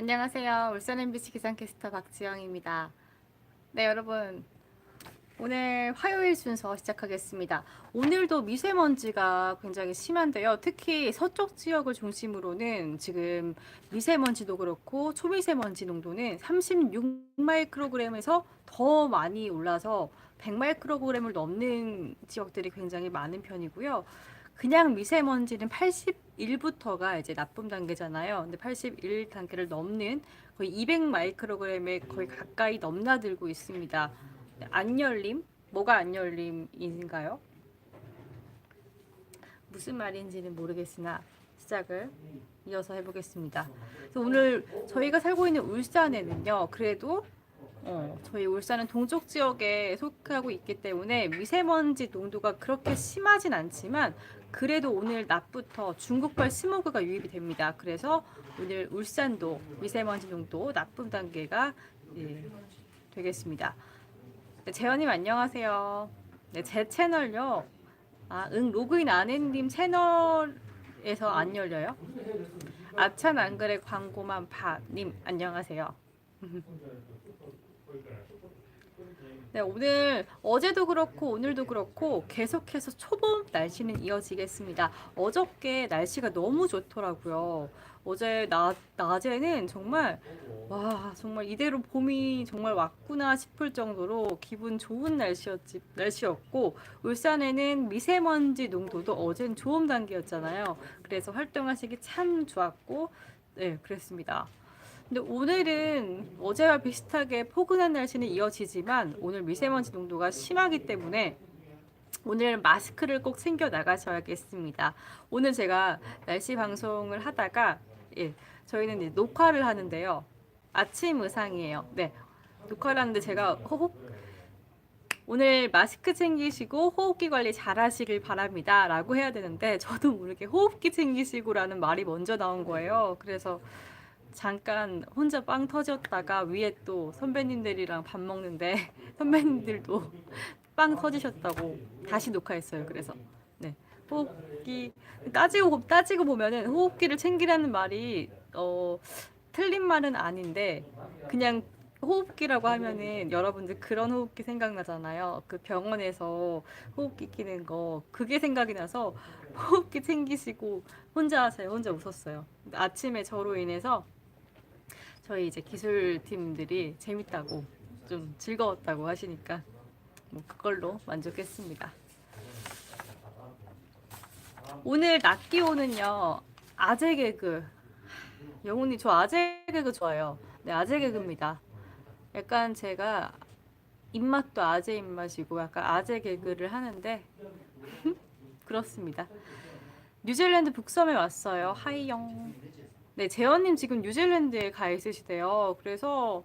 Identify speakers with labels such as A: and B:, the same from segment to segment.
A: 안녕하세요. 울산 MBC 기상캐스터 박지영입니다. 네, 여러분. 오늘 화요일 순서 시작하겠습니다. 오늘도 미세먼지가 굉장히 심한데요. 특히 서쪽 지역을 중심으로는 지금 미세먼지도 그렇고 초미세먼지 농도는 36마이크로그램에서 더 많이 올라서 100마이크로그램을 넘는 지역들이 굉장히 많은 편이고요. 그냥 미세먼지는 81부터가 이제 나쁨 단계잖아요. 근데 81 단계를 넘는 거의 200 마이크로그램에 거의 가까이 넘나들고 있습니다. 네, 안 열림? 뭐가 안 열림인가요? 무슨 말인지는 모르겠으나 시작을 이어서 해보겠습니다. 오늘 저희가 살고 있는 울산에는요, 그래도 어, 저희 울산은 동쪽 지역에 속하고 있기 때문에 미세먼지 농도가 그렇게 심하진 않지만 그래도 오늘 낮부터 중국발 스모그가 유입이 됩니다. 그래서 오늘 울산도 미세먼지 농도 나쁨 단계가 예, 되겠습니다. 네, 재현님 안녕하세요. 네, 제 채널요. 아, 응 로그인 안 했님 채널에서 안 열려요? 아찬 안 그래 광고만 봐님 안녕하세요. 네, 오늘 어제도 그렇고 오늘도 그렇고 계속해서 초봄 날씨는 이어지겠습니다. 어저께 날씨가 너무 좋더라고요. 어제 낮, 낮에는 정말 와 정말 이대로 봄이 정말 왔구나 싶을 정도로 기분 좋은 날씨였지 날씨였고 울산에는 미세먼지 농도도 어젠 좋음 단계였잖아요. 그래서 활동하시기 참 좋았고 네 그랬습니다. 근데 오늘은 어제와 비슷하게 포근한 날씨는 이어지지만 오늘 미세먼지 농도가 심하기 때문에 오늘 마스크를 꼭 챙겨 나가셔야겠습니다. 오늘 제가 날씨 방송을 하다가 예, 저희는 녹화를 하는데요. 아침 의상이에요. 네. 녹화를 하는데 제가 호흡 오늘 마스크 챙기시고 호흡기 관리 잘 하시길 바랍니다. 라고 해야 되는데 저도 모르게 호흡기 챙기시고라는 말이 먼저 나온 거예요. 그래서 잠깐 혼자 빵 터졌다가 위에 또 선배님들이랑 밥 먹는데 선배님들도 빵 터지셨다고 다시 녹화했어요. 그래서 네 호흡기 따지고 따지고 보면은 호흡기를 챙기라는 말이 어 틀린 말은 아닌데 그냥 호흡기라고 하면은 여러분들 그런 호흡기 생각나잖아요. 그 병원에서 호흡기 끼는 거 그게 생각이 나서 호흡기 챙기시고 혼자 하세요. 혼자 웃었어요. 아침에 저로 인해서 저희 이제 기술팀들이 재밌다고 좀 즐거웠다고 하시니까 뭐 그걸로 만족했습니다. 오늘 낮 기온은요 아재 개그 영훈이 저 아재 개그 좋아요. 네 아재 개그입니다. 약간 제가 입맛도 아재 입맛이고 약간 아재 개그를 하는데 그렇습니다. 뉴질랜드 북섬에 왔어요. 하이영. 네, 재현님 지금 뉴질랜드에 가 있으시대요. 그래서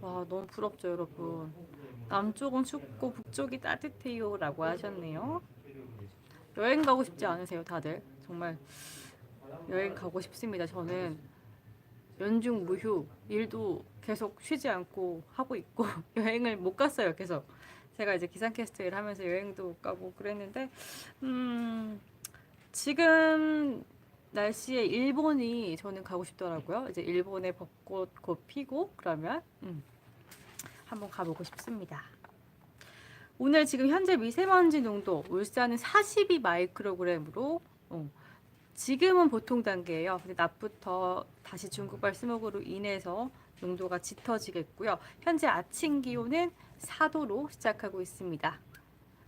A: 와 너무 부럽죠, 여러분. 남쪽은 춥고 북쪽이 따뜻해요라고 하셨네요. 여행 가고 싶지 않으세요, 다들? 정말 여행 가고 싶습니다. 저는 연중 무휴 일도 계속 쉬지 않고 하고 있고 여행을 못 갔어요, 계속. 제가 이제 기상캐스트 일 하면서 여행도 못 가고 그랬는데 음 지금 날씨에 일본이 저는 가고 싶더라고요. 이제 일본의 벚꽃 곧 피고 그러면 음, 한번 가보고 싶습니다. 오늘 지금 현재 미세먼지 농도 울산은 42 마이크로그램으로 어, 지금은 보통 단계예요. 근데 낮부터 다시 중국발 스모그로 인해서 농도가 짙어지겠고요. 현재 아침 기온은 4도로 시작하고 있습니다.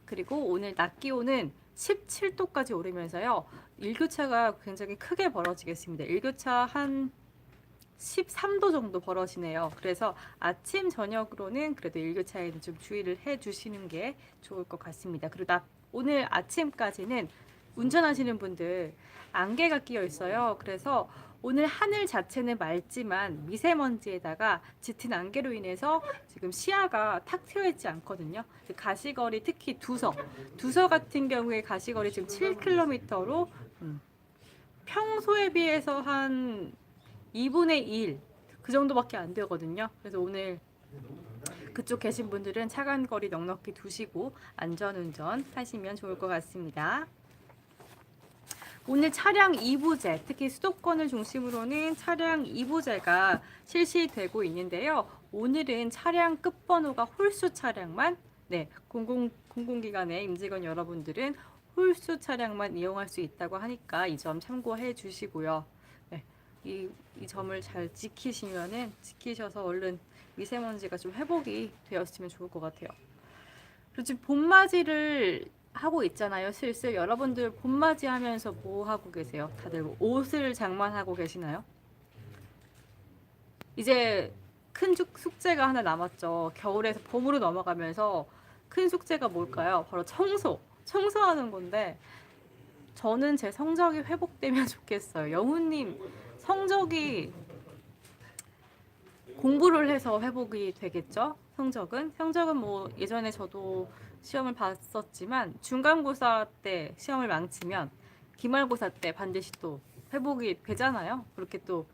A: 그리고 오늘 낮 기온은 17도까지 오르면서요. 일교차가 굉장히 크게 벌어지겠습니다. 일교차 한 13도 정도 벌어지네요. 그래서 아침 저녁으로는 그래도 일교차에는 좀 주의를 해 주시는 게 좋을 것 같습니다. 그리고 나, 오늘 아침까지는 운전하시는 분들 안개가 끼어 있어요. 그래서 오늘 하늘 자체는 맑지만 미세먼지에다가 짙은 안개로 인해서 지금 시야가 탁 트여 있지 않거든요. 그 가시거리 특히 두서, 두서 같은 경우에 가시거리 지금 7km로 음, 평소에 비해서 한 2분의 1 그 정도밖에 안 되거든요. 그래서 오늘 그쪽 계신 분들은 차간 거리 넉넉히 두시고 안전운전 하시면 좋을 것 같습니다. 오늘 차량 2부제, 특히 수도권을 중심으로는 차량 2부제가 실시되고 있는데요. 오늘은 차량 끝번호가 홀수 차량만, 네, 공공, 공공기관의 임직원 여러분들은 홀수 차량만 이용할 수 있다고 하니까 이 점 참고해 주시고요. 네, 이, 이 점을 잘 지키시면은, 지키셔서 얼른 미세먼지가 좀 회복이 되었으면 좋을 것 같아요. 지금 봄맞이를 하고 있잖아요. 슬슬 여러분들 봄맞이 하면서 뭐 하고 계세요? 다들 뭐 옷을 장만하고 계시나요? 이제 큰 숙- 숙제가 하나 남았죠. 겨울에서 봄으로 넘어가면서 큰 숙제가 뭘까요? 바로 청소. 청소하는 건데 저는 제 성적이 회복되면 좋겠어요. 영훈님 성적이 공부를 해서 회복이 되겠죠? 성적은 성적은 뭐 예전에 저도 시험을 봤었지만 중간고사 때 시험을 망치면 기말고사 때 반드시 또 회복이 되잖아요. 그렇게 또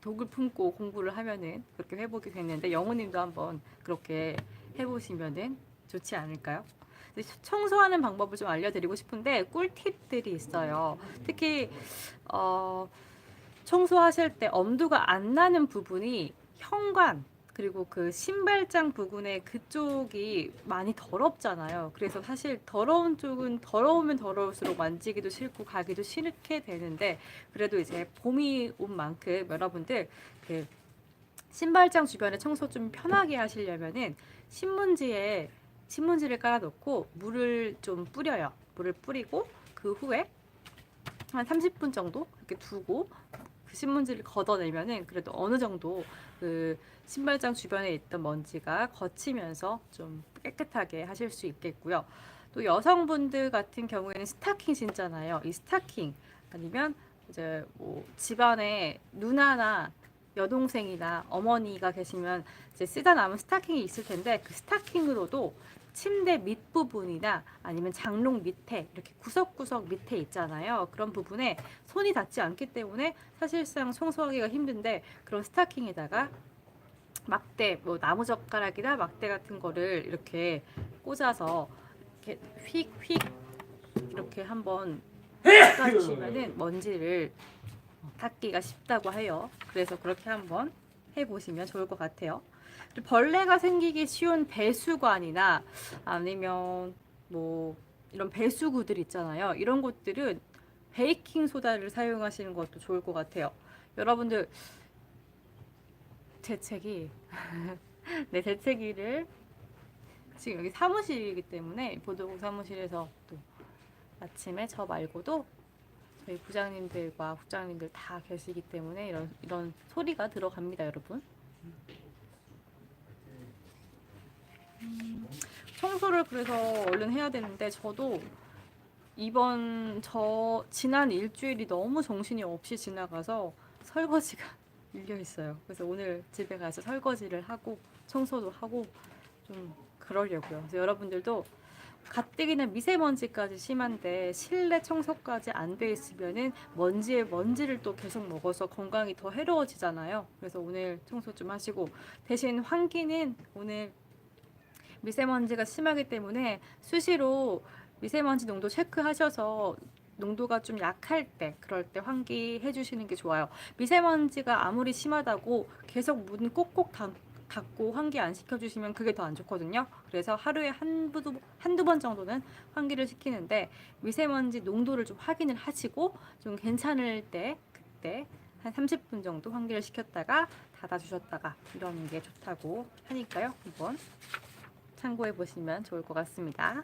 A: 독을 품고 공부를 하면은 그렇게 회복이 됐는데 영호님도 한번 그렇게 해보시면은 좋지 않을까요? 청소하는 방법을 좀 알려드리고 싶은데 꿀팁들이 있어요. 특히 어, 청소하실 때 엄두가 안 나는 부분이 현관 그리고 그 신발장 부분에 그쪽이 많이 더럽잖아요. 그래서 사실 더러운 쪽은 더러우면 더러울수록 만지기도 싫고 가기도 싫게 되는데 그래도 이제 봄이 온 만큼 여러분들 그 신발장 주변에 청소 좀 편하게 하시려면은 신문지에 신문지를 깔아놓고 물을 좀 뿌려요. 물을 뿌리고 그 후에 한 30분 정도 이렇게 두고 그 신문지를 걷어내면은 그래도 어느 정도 그 신발장 주변에 있던 먼지가 거치면서 좀 깨끗하게 하실 수 있겠고요. 또 여성분들 같은 경우에는 스타킹 신잖아요. 이 스타킹 아니면 이제 뭐 집안에 누나나 여동생이나 어머니가 계시면 이제 쓰다 남은 스타킹이 있을 텐데 그 스타킹으로도 침대 밑부분이나 아니면 장롱 밑에 이렇게 구석구석 밑에 있잖아요. 그런 부분에 손이 닿지 않기 때문에 사실상 청소하기가 힘든데 그런 스타킹에다가 막대 뭐 나무 젓가락이나 막대 같은 거를 이렇게 꽂아서 이렇게 휙휙 이렇게 한번 닦아주시면은 먼지를 닦기가 쉽다고 해요. 그래서 그렇게 한번 해보시면 좋을 것 같아요. 벌레가 생기기 쉬운 배수관이나 아니면 뭐 이런 배수구들 있잖아요. 이런 곳들은 베이킹 소다를 사용하시는 것도 좋을 것 같아요. 여러분들 재채기 네 재채기를 지금 여기 사무실이기 때문에 보도국 사무실에서 또 아침에 저 말고도 저희 부장님들과 국장님들 다 계시기 때문에 이런 이런 소리가 들어갑니다, 여러분. 음, 청소를 그래서 얼른 해야 되는데 저도 이번 저 지난 일주일이 너무 정신이 없이 지나가서 설거지가 밀려 있어요. 그래서 오늘 집에 가서 설거지를 하고 청소도 하고 좀 그러려고요. 그래서 여러분들도 가뜩이나 미세먼지까지 심한데 실내 청소까지 안 돼 있으면은 먼지에 먼지를 또 계속 먹어서 건강이 더 해로워지잖아요. 그래서 오늘 청소 좀 하시고 대신 환기는 오늘 미세먼지가 심하기 때문에 수시로 미세먼지 농도 체크하셔서 농도가 좀 약할 때 그럴 때 환기해 주시는 게 좋아요. 미세먼지가 아무리 심하다고 계속 문 꼭꼭 닫, 닫고 환기 안 시켜 주시면 그게 더 안 좋거든요. 그래서 하루에 한두, 한두 번 정도는 환기를 시키는데 미세먼지 농도를 좀 확인을 하시고 좀 괜찮을 때 그때 한 30분 정도 환기를 시켰다가 닫아 주셨다가 이러는 게 좋다고 하니까요. 한번 참고해 보시면 좋을 것 같습니다.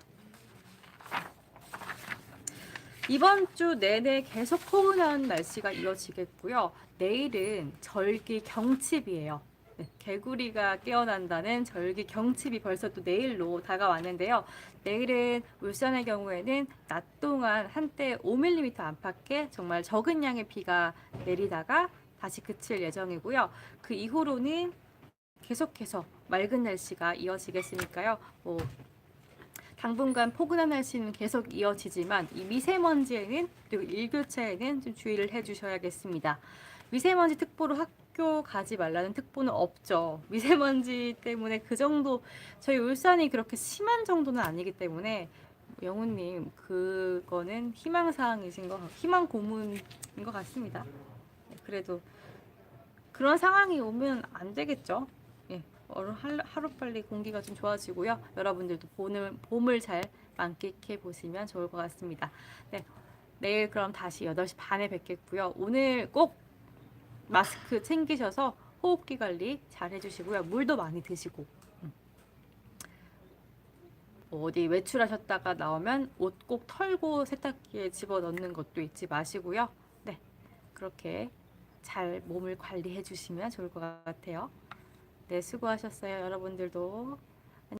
A: 이번 주 내내 계속 포근한 날씨가 이어지겠고요. 내일은 절기 경칩이에요. 네, 개구리가 깨어난다는 절기 경칩이 벌써 또 내일로 다가왔는데요. 내일은 울산의 경우에는 낮 동안 한때 5mm 안팎의 정말 적은 양의 비가 내리다가 다시 그칠 예정이고요. 그 이후로는 계속해서 맑은 날씨가 이어지겠으니까요. 뭐 당분간 포근한 날씨는 계속 이어지지만 이 미세먼지에는 그리고 일교차에는 좀 주의를 해주셔야겠습니다. 미세먼지 특보로 학교 가지 말라는 특보는 없죠. 미세먼지 때문에 그 정도 저희 울산이 그렇게 심한 정도는 아니기 때문에 영우님 그거는 희망 사항이신 거 희망 고문인 것 같습니다. 네, 그래도 그런 상황이 오면 안 되겠죠. 예, 하루 빨리 공기가 좀 좋아지고요. 여러분들도 봄을 봄을 잘 만끽해 보시면 좋을 것 같습니다. 네, 내일 그럼 다시 8시 반에 뵙겠고요. 오늘 꼭 마스크 챙기셔서 호흡기 관리 잘 해주시고요. 물도 많이 드시고. 음. 어디 외출하셨다가 나오면 옷 꼭 털고 세탁기에 집어 넣는 것도 잊지 마시고요. 네. 그렇게 잘 몸을 관리해 주시면 좋을 것 같아요. 네, 수고하셨어요. 여러분들도